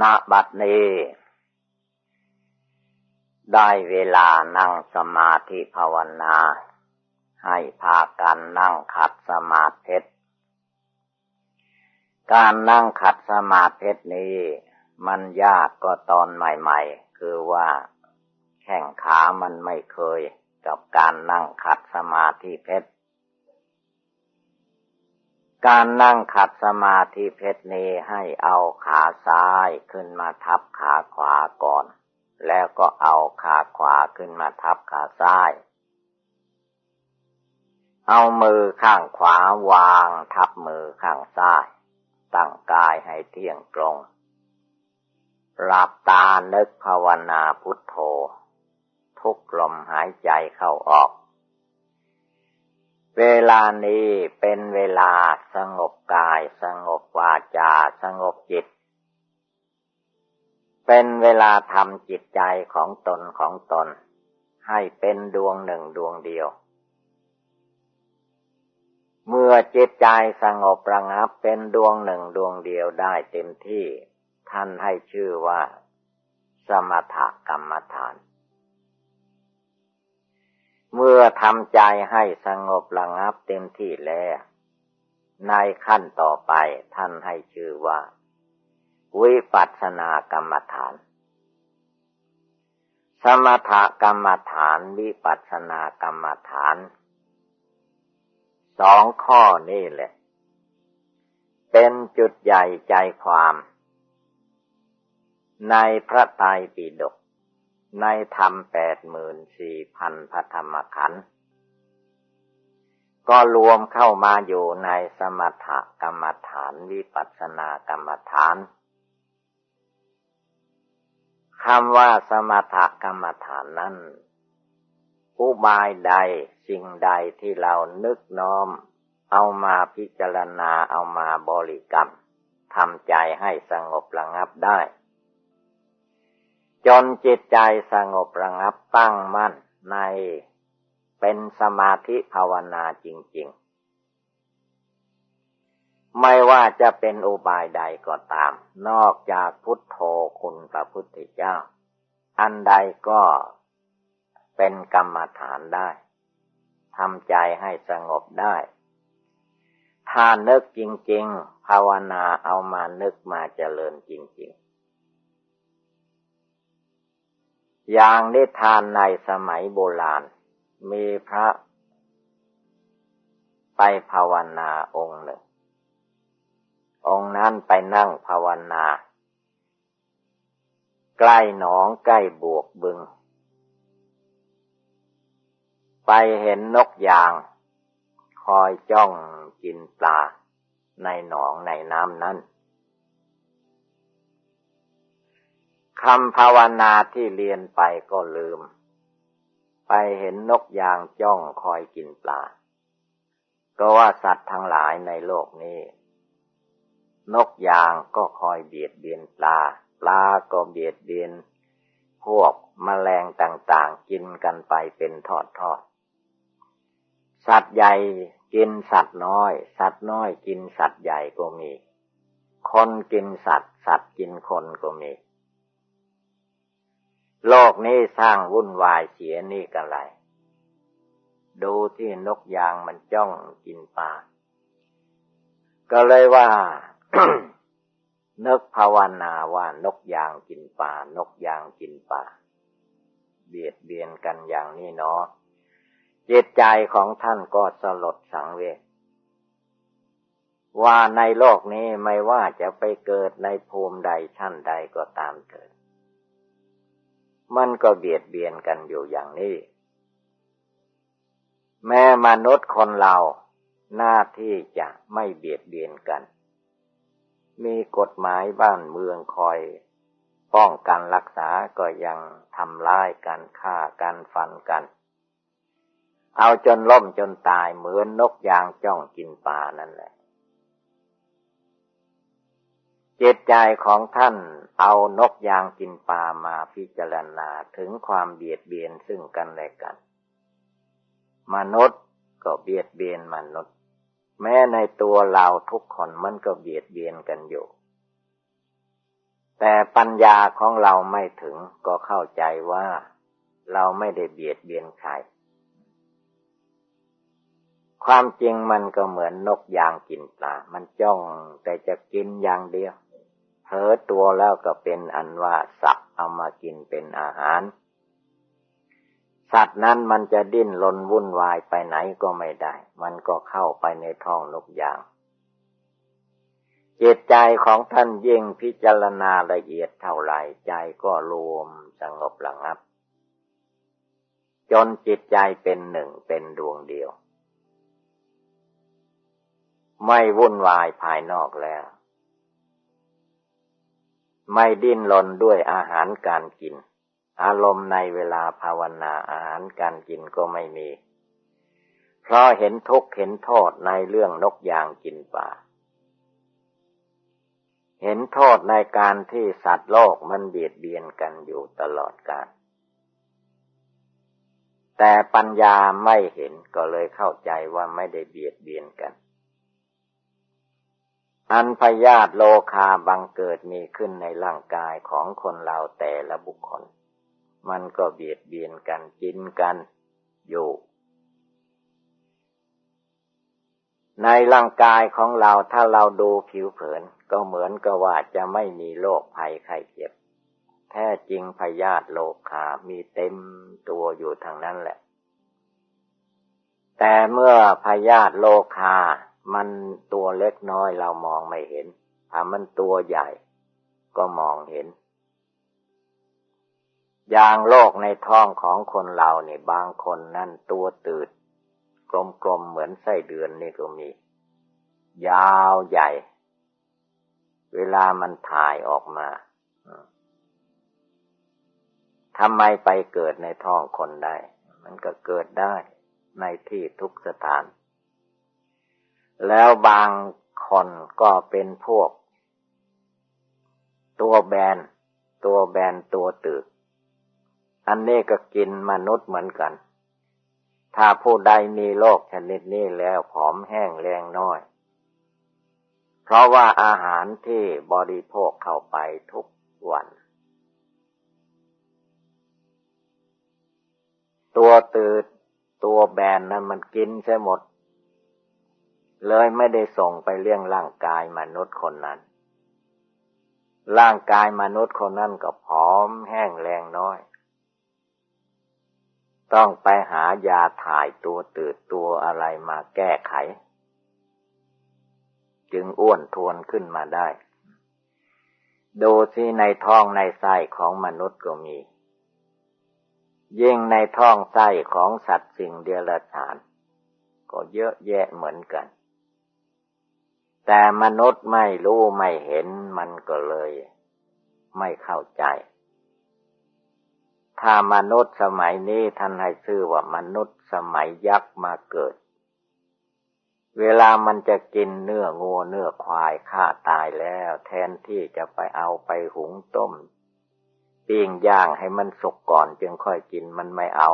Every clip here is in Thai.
ณบัดนี้ ได้เวลานั่งสมาธิภาวนา ให้พากันนั่งขัดสมาธิการนั่งขัดสมาธินี้ มันยากก็ตอนใหม่ๆ คือว่าแข้งขามันไม่เคยกับการนั่งขัดสมาธิเพชร การนั่งขัดสมาธิเพชรนี้ให้เอาขาซ้ายขึ้นมาทับขาขวาก่อน แล้วก็เอาขาขวาขึ้นมาทับขาซ้าย เอามือข้างขวาวางทับมือข้างซ้าย ตั้งกายให้เที่ยงตรงหลับตานึกภาวนาพุทโธ ทุกลมหายใจเข้าออก เวลานี้เป็นเวลาสงบกายสงบวาจาสงบจิต เป็นเวลาทำจิตใจของตนของตน ให้เป็นดวงหนึ่งดวงเดียว เมื่อจิตใจสงบระงับเป็นดวงหนึ่งดวงเดียวได้เต็มที่ ท่านให้ชื่อว่า สมถกรรมฐาน เมื่อทำใจให้สงบระงับเต็มที่แล้ว ในขั้นต่อไปท่านให้ชื่อว่า วิปัสสนากรรมฐาน สมถกรรมฐานวิปัสสนากรรมฐาน สองข้อนี่แหละ เป็นจุดใหญ่ใจความ ในพระไตรปิฎก ในธรรมแปดหมื่นสี่พันพระธรรมขันธ์ก็รวมเข้ามาอยู่ในสมถกรรมฐานวิปัสสนากรรมฐานคำว่าสมถกรรมฐานนั้นอุบายใดสิ่งใดที่เรานึกน้อม เอามาพิจารณาเอามาบริกรรมทำใจให้สงบระงับได้ จนจิตใจสงบระงับตั้งมั่นในเป็นสมาธิภาวนาจริง ๆ ไม่ว่าจะเป็นอุบายใดก็ตาม นอกจากพุทโธคุณพระพุทธเจ้า อันใดก็เป็นกรรมฐานได้ทำใจให้สงบได้ ถ้านึกจริง ๆ ภาวนาเอามานึกมาเจริญจริง อย่างนิทานในสมัยโบราณ มีพระไปภาวนาองค์หนึ่ง องค์นั้นไปนั่งภาวนา ใกล้หนองใกล้บวกบึง ไปเห็นนกยาง คอยจ้องกินปลาในหนองในน้ำนั้น คำภาวนาที่เรียนไปก็ลืม ไปเห็นนกยางจ้องคอยกินปลา ก็ว่าสัตว์ทั้งหลายในโลกนี้ นกยางก็คอยเบียดเบียนปลา ปลาก็เบียดเบียน พวกมแมลงต่างๆ กินกันไปเป็นทอดๆสัตว์ใหญ่กินสัตว์น้อย สัตว์น้อยกินสัตว์ใหญ่ก็มี คนกินสัตว์ สัตว์กินคนก็มี โลกนี้สร้างวุ่นวายเสียนี่กันไร ดูที่นกยางมันจ้องกินปลา ก็เลยว่า นึกภาวนาว่านกยางกินปลานกยางกินปลาเบียดเบียนกันอย่างนี้เนาะจิตใจของท่านก็สลดสังเวชว่าในโลกนี้ไม่ว่าจะไปเกิดในภูมิใดชั้นใดก็ตามเถิด มันก็เบียดเบียนกันอยู่อย่างนี้ แม้มนุษย์คนเราหน้าที่จะไม่เบียดเบียนกัน มีกฎหมายบ้านเมืองคอย ป้องกันรักษาก็ยังทำร้ายกันฆ่ากันฟันกัน เอาจนล่มจนตายเหมือนนกยางจ้องกินปลานั่นแหละ จิตใจของท่านเอานกยางกินปลามาพิจารณาถึงความเบียดเบียนซึ่งกันและกัน มนุษย์ก็เบียดเบียนมนุษย์ แม้ในตัวเราทุกคนมันก็เบียดเบียนกันอยู่ แต่ปัญญาของเราไม่ถึงก็เข้าใจว่าเราไม่ได้เบียดเบียนใคร ความจริงมันก็เหมือนนกยางกินปลา มันจ้องแต่จะกินอย่างเดียว เผลอตัวแล้วก็เป็นอันว่าสับเอามากินเป็นอาหาร สัตว์นั้นมันจะดิ้นรนวุ่นวายไปไหนก็ไม่ได้ มันก็เข้าไปในท้องนกยางจิตใจของท่านยิ่งพิจารณาละเอียดเท่าไรใจก็รวมสงบระงับ จนจิตใจเป็นหนึ่งเป็นดวงเดียว ไม่วุ่นวายภายนอกแล้ว ไม่ดิ้นรนด้วยอาหารการกิน อารมณ์ในเวลาภาวนาอาหารการกินก็ไม่มี เพราะเห็นทุกข์เห็นโทษในเรื่องนกยางกินป่า เห็นโทษในการที่สัตว์โลกมันเบียดเบียนกันอยู่ตลอดกาลแต่ปัญญาไม่เห็นก็เลยเข้าใจว่าไม่ได้เบียดเบียนกัน อันพยาธิโลคาบังเกิดมีขึ้นในร่างกายของคนเราแต่ละบุคคล มันก็เบียดเบียนกันกินกันอยู่ ในร่างกายของเราถ้าเราดูผิวเผิน ก็เหมือนกับว่าจะไม่มีโรคภัยไข้เจ็บ แท้จริงพยาธิโลคา มีเต็มตัวอยู่ทางนั้นแหละ แต่เมื่อพยาธิโลคา มันตัวเล็กน้อยเรามองไม่เห็นถ้ามันตัวใหญ่ก็มองเห็น อย่างโรคในท้องของคนเราเนี่ยบางคนนั่นตัวตืด กลมๆเหมือนไส้เดือนนี่ก็มี ยาวใหญ่ เวลามันถ่ายออกมาทำไมไปเกิดในท้องคนได้ มันก็เกิดได้ในที่ทุกสถาน แล้วบางคนก็เป็นพวก ตัวแบน ตัวแบนตัวตึก อันนี้ก็กินมนุษย์เหมือนกัน ถ้าผู้ใดมีโรคชนิดนี้แล้วผอมแห้งแรงน้อย เพราะว่าอาหารที่บริโภคเข้าไปทุกวัน ตัวตืดตัวแบนนั้นมันกินใช่หมด เลยไม่ได้ส่งไปเลี้ยงร่างกายมนุษย์คนนั้น ร่างกายมนุษย์คนนั้นก็ผอมแห้งแรงน้อย ต้องไปหายาถ่ายตัวตืดตัวอะไรมาแก้ไข จึงอ้วนทวนขึ้นมาได้ ดูที่ในท้องในไส้ของมนุษย์ก็มี ยิ่งในท้องไส้ของสัตว์สิ่งเดรัจฉานก็เยอะแยะเหมือนกัน แต่มนุษย์ไม่รู้ไม่เห็นมันก็เลย ไม่เข้าใจ ถ้ามนุษย์สมัยนี้ท่านให้ชื่อว่ามนุษย์สมัยยักษ์มาเกิด เวลามันจะกินเนื้องูเนื้อควายฆ่าตายแล้ว แทนที่จะไปเอาไปหุงต้มปิ้งย่างให้มันสุกก่อนจึงค่อยกินมันไม่เอา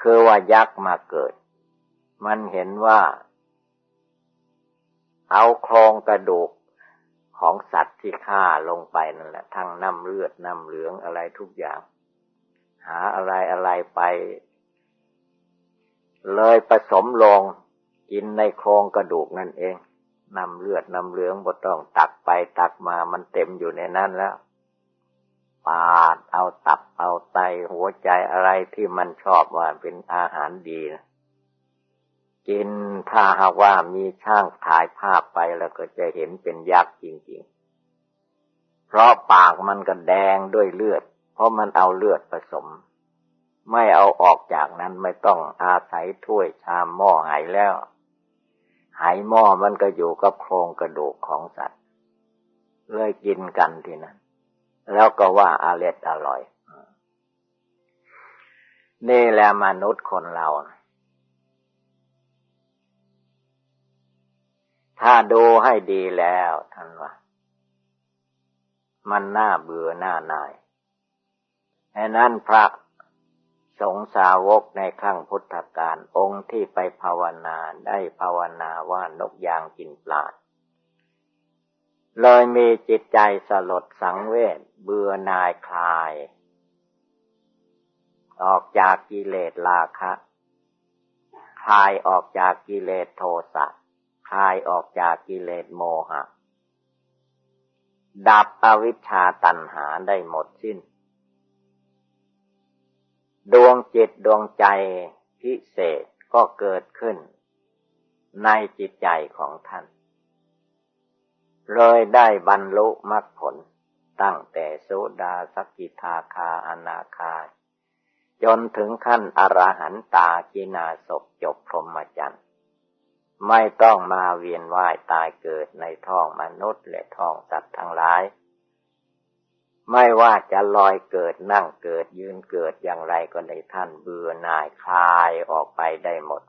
คือว่ายักษ์มาเกิด มันเห็นว่า เอาโครงกระดูกของสัตว์ที่ฆ่าลงไปนั่นแหละ ทั้งน้ำเลือดน้ำเหลืองอะไรทุกอย่าง หาอะไรอะไรไป เลยผสมลงกินในโครงกระดูกนั่นเองน้ำเลือดน้ำเหลืองบ่ต้องตักไปตักมามันเต็มอยู่ในนั้นแล้วปาดเอาตับเอาไตหัวใจอะไรที่มันชอบว่าเป็นอาหารดีนะ กินถ้าหากว่ามีช่างถ่ายภาพไปแล้วก็จะเห็นเป็นยักษ์จริง ๆ เพราะปากมันก็แดงด้วยเลือด เพราะมันเอาเลือดผสม ไม่เอาออกจากนั้นไม่ต้องอาศัยถ้วยชามหม้อหายแล้ว หายหม้อมันก็อยู่กับโครงกระดูกของสัตว์ เลยกินกันทีนั้น แล้วก็ว่าอาเล็ดอร่อย นี่แหละมนุษย์คนเรานะ ถ้าดูให้ดีแล้วท่านว่า มันน่าเบื่อหน้านายแค่นั้นพระสงสาวกในขั้งพุทธการองค์ที่ไปภาวนาได้ภาวนาว่านกยางกินปลาเลยมีจิตใจสลดสังเวชเบื่อนายคลาย ออกจากกิเลสราคะ คลายออกจากกิเลสโทสะ คลายออกจากกิเลสโมหะ ดับอวิชชาตัณหาได้หมดสิ้น ดวงจิตดวงใจพิเศษก็เกิดขึ้น ในจิตใจของท่าน เลยได้บรรลุมรรคผลตั้งแต่โสดาสกิทาคาอนาคา จนถึงขั้นอรหันตากินาศจบพรหมจรรย์ ไม่ต้องมาเวียนว่ายตายเกิดในท้องมนุษย์และท้องสัตว์ทั้งหลาย ไม่ว่าจะลอยเกิดนั่งเกิดยืนเกิดอย่างไรก็ในท่านเบื่อหน่ายคลายออกไปได้หมด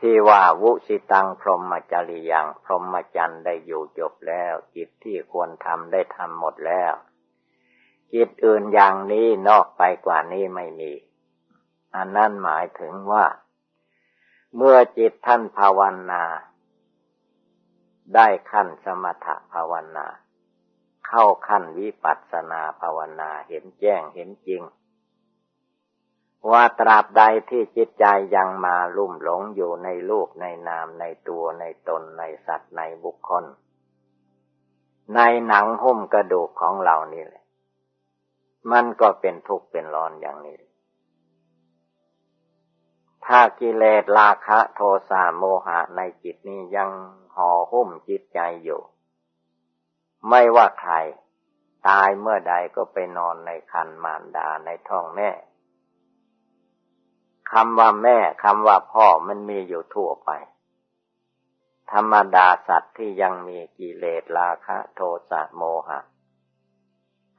ที่ว่าวุสิตังพรหมจริยัง พรหมจรรย์ได้อยู่จบแล้วกิจที่ควรทำได้ทำหมดแล้วกิจอื่นอย่างนี้นอกไปกว่านี้ไม่มี อันนั้นหมายถึงว่า เมื่อจิตท่านภาวนา ได้ขั้นสมถภาวนา เข้าขั้นวิปัสสนาภาวนาเห็นแจ้งเห็นจริง ว่าตราบใดที่จิตใจยังมาลุ่มหลงอยู่ในรูปในนามในตัวในตนในสัตว์ในบุคคล ในหนังหุ้มกระดูกของเรานี่แหละ มันก็เป็นทุกข์เป็นร้อนอย่างนี้ ถ้ากิเลสราคะโทสะโมหะในจิตนี้ยังห่อหุ้มจิตใจอยู่ ไม่ว่าใคร ตายเมื่อใดก็ไปนอนในคันมารดาในท้องแม่คำว่าแม่คำว่าพ่อมันมีอยู่ทั่วไป ธรรมดาสัตว์ที่ยังมีกิเลสราคะโทสะโมหะ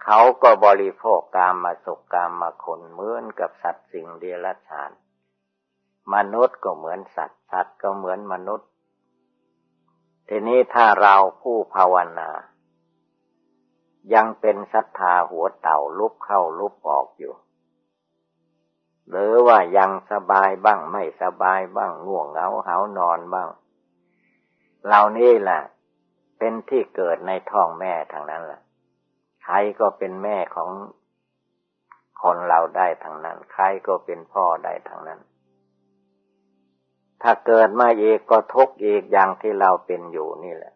เขาก็บริโภคกามมาสุกกามมาคนเหมือนกับสัตว์สิ่งเดรัจฉาน มนุษย์ก็เหมือนสัตว์ สัตว์ก็เหมือนมนุษย์ ทีนี้ถ้าเราผู้ภาวนา ยังเป็นศรัทธาหัวเต่าลุกเข้าลุกออกอยู่ หรือว่ายังสบายบ้างไม่สบายบ้างง่วงเหงาเหานอนบ้าง เหล่านี้แหละเป็นที่เกิดในท้องแม่ทางนั้นแหละใครก็เป็นแม่ของคนเราได้ทางนั้น ใครก็เป็นพ่อได้ทางนั้น ถ้าเกิดมาอีกก็ทุกข์อีกอย่างที่เราเป็นอยู่นี่แหละ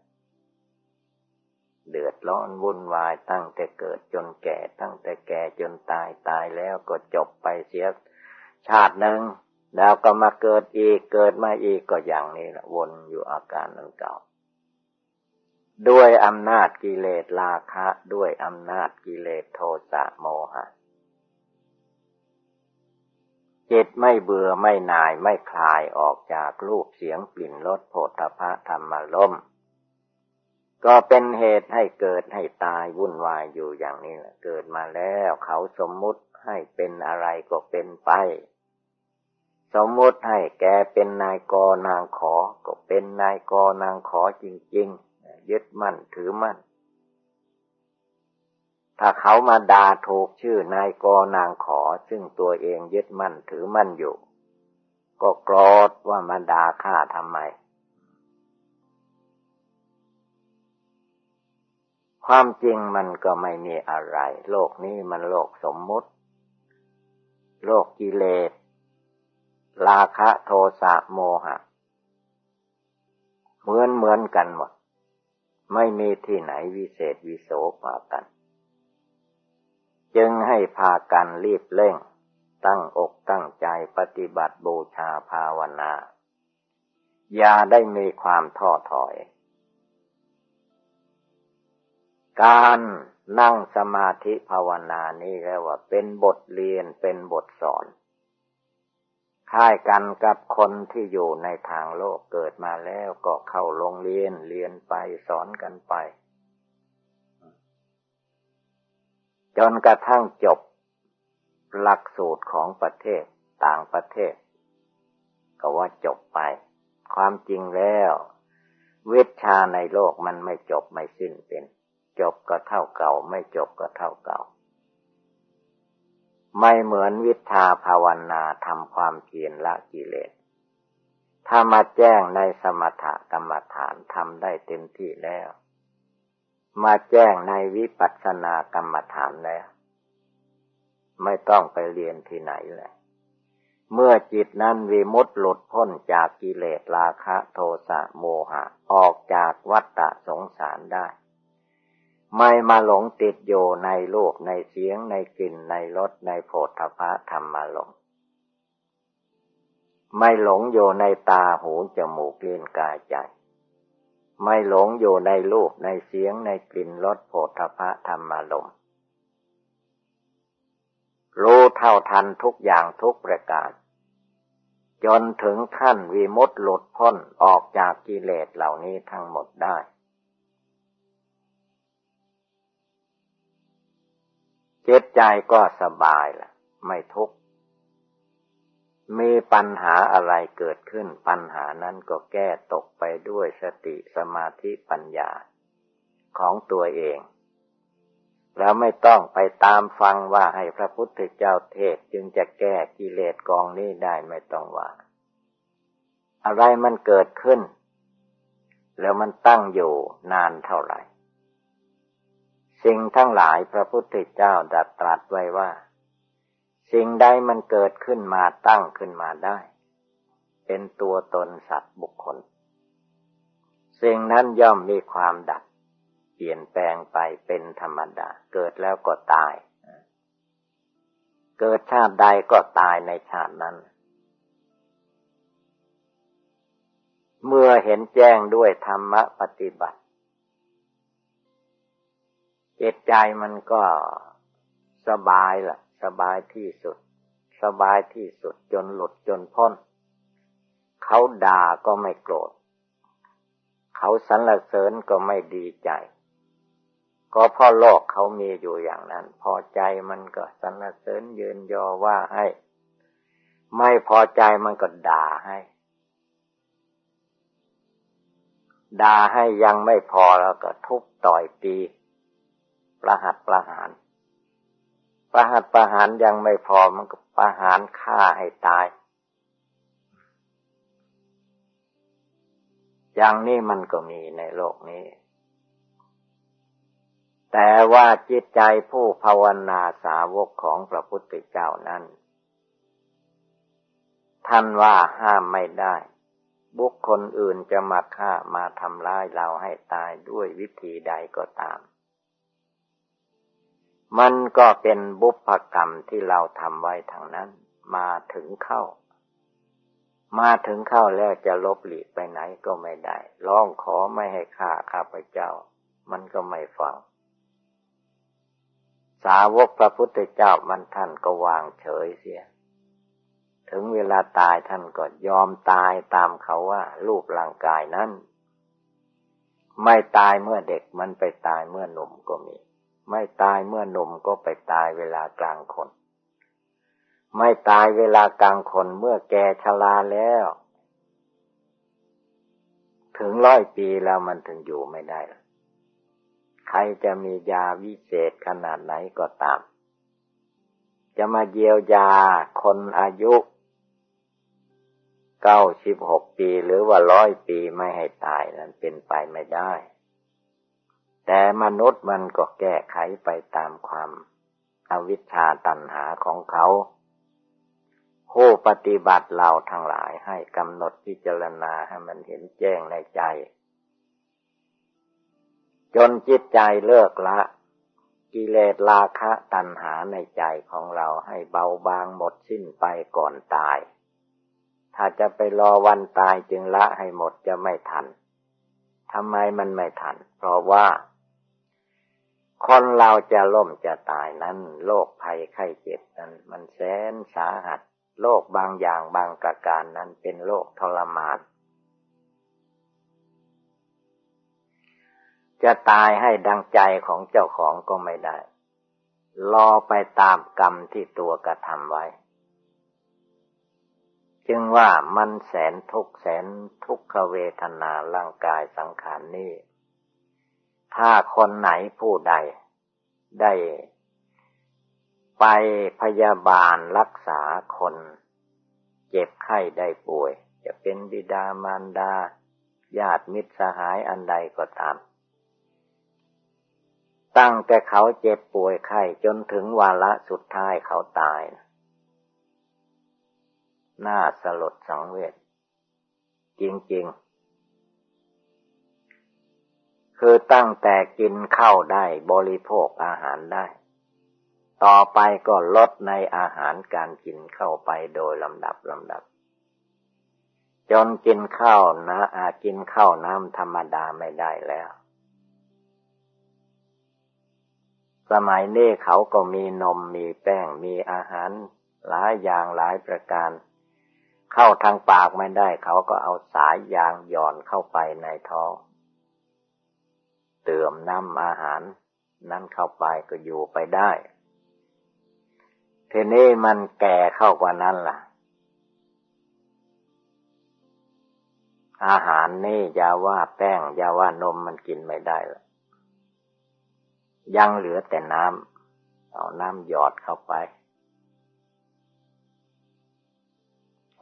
เดือดร้อนวุ่นวายตั้งแต่เกิดจนแก่ตั้งแต่แก่จนตายตายแล้วก็จบไปเสียชาติหนึ่งแล้วก็มาเกิดอีกเกิดมาอีกก็อย่างนี้แหละวนอยู่อาการนั้นเก่า ด้วยอำนาจกิเลสราคะ ด้วยอำนาจกิเลสโทสะโมหะ จิตไม่เบื่อไม่นายไม่คลายออกจากรูปเสียงกลิ่นรสโผฏฐะธรรมลมก็เป็นเหตุให้เกิดให้ตายวุ่นวายอยู่อย่างนี้แหละเกิดมาแล้วเขาสมมุติให้เป็นอะไรก็เป็นไป สมมติให้แกเป็นนายกนางขอ ก็เป็นนายกนางขอจริง ๆ ยึดมั่นถือมั่น ถ้าเขามาด่าถูกชื่อนายกนางขอ ซึ่งตัวเองยึดมั่นถือมั่นอยู่ ก็โกรธว่ามาด่าข้าทำไม ความจริงมันก็ไม่มีอะไร โลกนี้มันโลกสมมุติ โลกกิเลสราคะโทสะโมหะ เหมือนเหมือนกันหมด ไม่มีที่ไหนวิเศษวิโสกว่ากัน จึงให้พากันรีบเร่ง ตั้งอกตั้งใจปฏิบัติบูชาภาวนา อย่าได้มีความท้อถอย การนั่งสมาธิภาวนานี้เรียกว่าเป็นบทเรียนเป็นบทสอนคล้ายกันกับคนที่อยู่ในทางโลกเกิดมาแล้วก็เข้าโรงเรียนเรียนไปสอนกันไป จนกระทั่งจบ หลักสูตรของประเทศต่างประเทศ ก็ว่าจบไป ความจริงแล้ววิชาในโลกมันไม่จบไม่สิ้นเป็น จบก็เท่าเก่า ไม่จบก็เท่าเก่า ไม่เหมือนวิชาภาวนาทำความเพียรละกิเลสถ้ามาแจ้งในสมถกรรมฐานทำได้เต็มที่แล้ว มาแจ้งในวิปัสสนากรรมฐานแล้ว ไม่ต้องไปเรียนที่ไหนเลยเมื่อจิตนั้นวิมุตต์หลุดพ้นจากกิเลสราคะโทสะโมหะ ออกจากวัฏฏะสงสารได้ ไม่มาหลงติดอยู่ในรูปในเสียงในกลิ่นในรสในโผฏฐพะธรรมารมไม่หลงอยู่ในตาหูจมูกลิ้นกายใจ ไม่หลงอยู่ในรูปในเสียงในกลิ่นรสโผฏฐะธรรมารมรู้เท่าทันทุกอย่างทุกประการ จนถึงขั้นวิมุตติหลุดพ้นออกจากกิเลสเหล่านี้ทั้งหมดได้จิตใจก็สบายละไม่ทุกข์ มีปัญหาอะไรเกิดขึ้น ปัญหานั้นก็แก้ตกไปด้วยสติสมาธิปัญญาของตัวเอง แล้วไม่ต้องไปตามฟังว่าให้พระพุทธเจ้าเทศจึงจะแก้กิเลสกองนี้ได้ไม่ต้องว่า อะไรมันเกิดขึ้น แล้วมันตั้งอยู่นานเท่าไหร่ สิ่งทั้งหลายพระพุทธเจ้าดัดตรัสไว้ว่า สิ่งใดมันเกิดขึ้นมาตั้งขึ้นมาได้ เป็นตัวตนสัตว์บุคคล สิ่งนั้นย่อมมีความดับ เปลี่ยนแปลงไปเป็นธรรมดา เกิดแล้วก็ตาย เกิดชาติใดก็ตายในชาตินั้น เมื่อเห็นแจ้งด้วยธรรมปฏิบัติจิตใจมันก็สบายละ่ะ สบายที่สุด สบายที่สุดจนหลุดจนพ้น เขาด่าก็ไม่โกรธ เขาสรรเสริญก็ไม่ดีใจ ก็เพราะโลกเขามีอยู่อย่างนั้น พอใจมันก็สรรเสริญเยืนยอว่าให้ ไม่พอใจมันก็ด่าให้ด่าให้ยังไม่พอแล้วก็ทุบต่อยตีประหัตประหาร ประหัตประหารยังไม่พอมันก็ประหารฆ่าให้ตาย อย่างนี้มันก็มีในโลกนี้ แต่ว่าจิตใจผู้ภาวนาสาวกของพระพุทธเจ้านั้น ท่านว่าห้ามไม่ได้ บุคคลอื่นจะมาฆ่ามาทำร้ายเราให้ตายด้วยวิธีใดก็ตาม มันก็เป็นบุพกรรมที่เราทำไว้ทางนั้น มาถึงเข้า มาถึงเข้าแล้วจะลบหลีกไปไหนก็ไม่ได้ร้องขอไม่ให้ฆ่าข้าพเจ้า มันก็ไม่ฟัง สาวกพระพุทธเจ้ามันท่านก็วางเฉยเสีย ถึงเวลาตายท่านก็ยอมตายตามเขาว่า รูปร่างกายนั้น ไม่ตายเมื่อเด็กมันไปตายเมื่อหนุ่มก็มี ไม่ตายเมื่อหนุ่มก็ไปตายเวลากลางคน ไม่ตายเวลากลางคนเมื่อแกชราแล้ว ถึงร้อยปีแล้วมันถึงอยู่ไม่ได้ ใครจะมียาวิเศษขนาดไหนก็ตาม จะมาเยียวยาคนอายุเก้าสิบหกปีหรือว่าร้อยปีไม่ให้ตายนั้นเป็นไปไม่ได้ แต่มนุษย์มันก็แก้ไขไปตามความอวิชชาตัณหาของเขาผู้ปฏิบัติเราทั้งหลายให้กำหนดพิจารณาให้มันเห็นแจ้งในใจ จนจิตใจเลิกละ กิเลสราคะตัณหาในใจของเราให้เบาบางหมดสิ้นไปก่อนตาย ถ้าจะไปรอวันตายจึงละให้หมดจะไม่ทันทำไมมันไม่ทัน เพราะว่า คนเราจะล่มจะตายนั้นโรคภัยไข้เจ็บนั้น มันแสนสาหัสโรคบางอย่างบางประการนั้นเป็นโรคทรมาน จะตายให้ดังใจของเจ้าของก็ไม่ได้ รอไปตามกรรมที่ตัวกระทำไว้ จึงว่ามันแสนทุกแสนทุกขเวทนาร่างกายสังขารนนี้ ถ้าคนไหนผู้ใด ได้ ไปพยาบาลรักษาคน เจ็บไข้ได้ป่วย จะเป็นบิดามารดา ญาติมิตรสหายอันใดก็ตาม ตั้งแต่เขาเจ็บป่วยไข้จนถึงวาระสุดท้ายเขาตาย น่าสลดสังเวชจริง ๆ คือตั้งแต่กินข้าวได้บริโภคอาหารได้ ต่อไปก็ลดในอาหารการกินเข้าไปโดยลำดับลำดับ จนกินข้าวนะอากินข้าวน้ำธรรมดาไม่ได้แล้ว สมัยนี้เขาก็มีนมมีแป้งมีอาหารหลายอย่างหลายประการ เข้าทางปากไม่ได้ เขาก็เอาสายยางหย่อนเข้าไปในท้อง เติมน้ำอาหาร นั้นเข้าไปก็อยู่ไปได้ทีนี้มันแก่เข้ากว่านั้นล่ะ อาหารนี่ยาว่าแป้งยาว่านมมันกินไม่ได้ละยังเหลือแต่น้ำเอาน้ำหยอดเข้าไป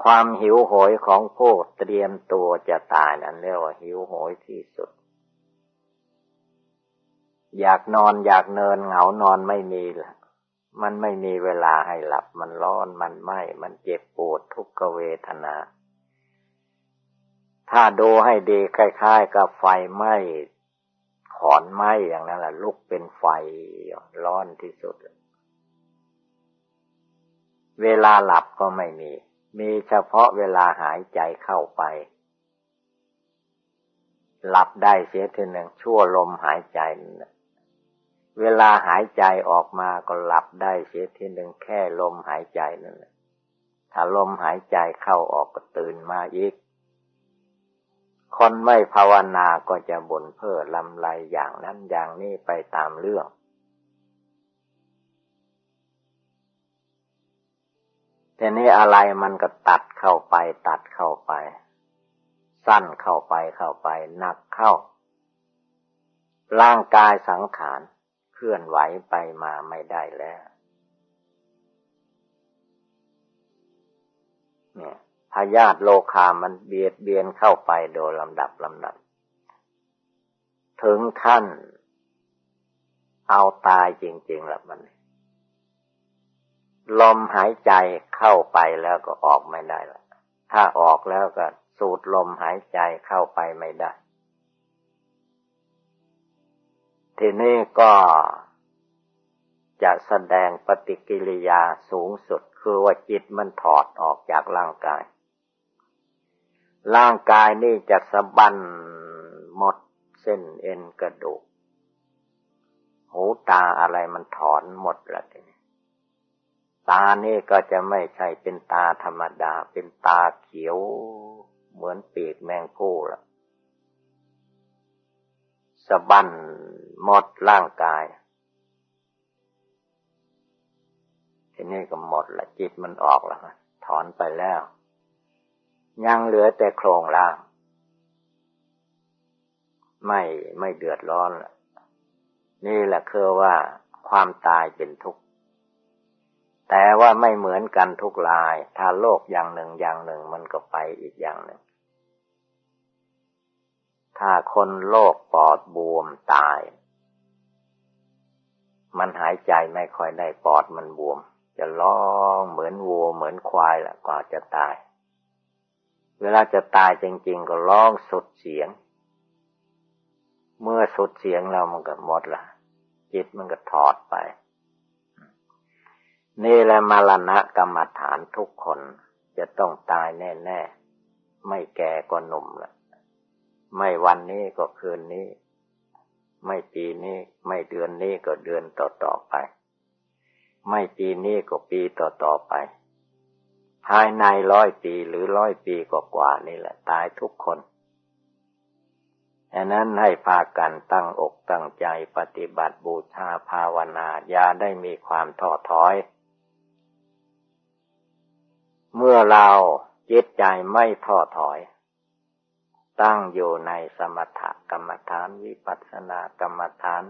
ความหิวโหยของผู้เตรียมตัวจะตายนั้นเรียกว่าหิวโหยที่สุด อยากนอนอยากเนินเหงานอนไม่มีละมันไม่มีเวลาให้หลับ มันร้อนมันไหมมันเจ็บปวดทุกขเวทนา ถ้าดูให้ดีคล้ายๆ กับไฟไหม้ขอนไหม้อย่างนั้นแหละลุกเป็นไฟร้อนที่สุด เวลาหลับก็ไม่มี มีเฉพาะเวลาหายใจเข้าไป หลับได้เสียทีหนึ่งชั่วลมหายใจ เวลาหายใจออกมาก็หลับได้เสียทีหนึ่งแค่ลมหายใจนั่นแหละถ้าลมหายใจเข้าออกก็ตื่นมาอีก คนไม่ภาวนาก็จะบ่นเพ้อลำไรอย่างนั้นอย่างนี้ไปตามเรื่องทีนี้อะไรมันก็ตัดเข้าไป ตัดเข้าไป สั้นเข้าไปเข้าไปหนักเข้า ร่างกายสังขาร เคลื่อนไหวไปมาไม่ได้แล้วเนี่ยพยาธิโลคามันเบียดเบียนเข้าไปโดยลำดับลำดับ ถึงขั้น เอาตายจริงๆแล้วมัน ลมหายใจเข้าไปแล้วก็ออกไม่ได้ละถ้าออกแล้วก็สูดลมหายใจเข้าไปไม่ได้ ทีนี้ก็จะแสดงปฏิกิริยาสูงสุดคือว่าจิตมันถอดออกจากร่างกาย ร่างกายนี่จะสะบันหมดเส้นเอ็นกระดูก หูตาอะไรมันถอนหมดละทีนี้ตานี่ก็จะไม่ใช่เป็นตาธรรมดา เป็นตาเขียวเหมือนปีกแมงผู้ละ สะบั้นหมดร่างกาย ทีนี้ก็หมดละจิตมันออกแล้วถอนไปแล้ว ยังเหลือแต่โครงร่าง ไม่ไม่เดือดร้อนละนี่แหละคือว่าความตายเป็นทุกข์ แต่ว่าไม่เหมือนกันทุกลาย ถ้าโลกอย่างหนึ่งอย่างหนึ่งมันก็ไปอีกอย่างหนึ่ง ถ้าคนโรคปอดบวมตาย มันหายใจไม่ค่อยได้ปอดมันบวม จะร้องเหมือนวัวเหมือนควายแหละกว่าจะตาย เวลาจะตายจริง ๆ ก็ร้องสุดเสียง เมื่อสุดเสียงเรามันก็หมดละจิตมันก็ถอดไป นี่แหละมรณะกรรมฐานทุกคนจะต้องตายแน่ ๆ ไม่แก่ก็หนุ่มละ ไม่วันนี้ก็คืนนี้ ไม่ปีนี้ ไม่เดือนนี้ก็เดือนต่อๆไป ไม่ปีนี้ก็ปีต่อๆไป ภายในร้อยปีหรือร้อยปีกว่าๆนี่แหละ ตายทุกคนอันนั้นให้พากันตั้งอกตั้งใจปฏิบัติบูชาภาวนาอย่าได้มีความท้อถอย เมื่อเราจิตใจไม่ท้อถอย ตั้งอยู่ในสมถกรรมฐานวิปัสสนากรรมฐาน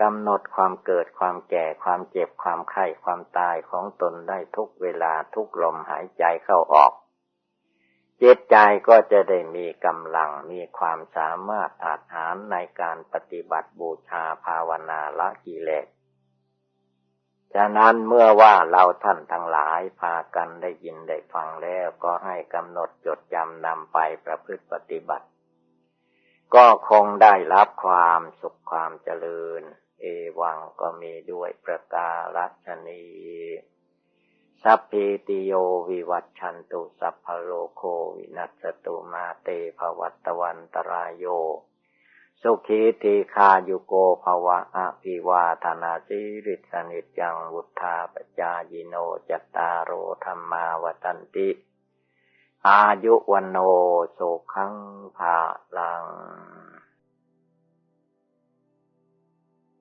กำหนดความเกิดความแก่ความเจ็บความไข้ความตายของตนได้ทุกเวลาทุกลมหายใจเข้าออกจิตใจก็จะได้มีกำลังมีความสามารถอาจหารในการปฏิบัติบูชาภาวนาละกิเลส ฉะนั้นเมื่อว่าเราท่านทั้งหลายพากันได้ยินได้ฟังแล้วก็ให้กำหนดจดจำนำไปประพฤติปฏิบัติ ก็คงได้รับความสุขความเจริญ เอวังก็มีด้วยประกาศนีสัพพิติโยวิวัตชันตุสัพพโลโควินัสตุมาเตภวัตวันตรายโย สุขีติคายุโกภวะอภิวาธนาสิริสนิจังวุธาปจายิโนจัตารโอธรรมาวตันติ อายุวันโนสุขังภาลัง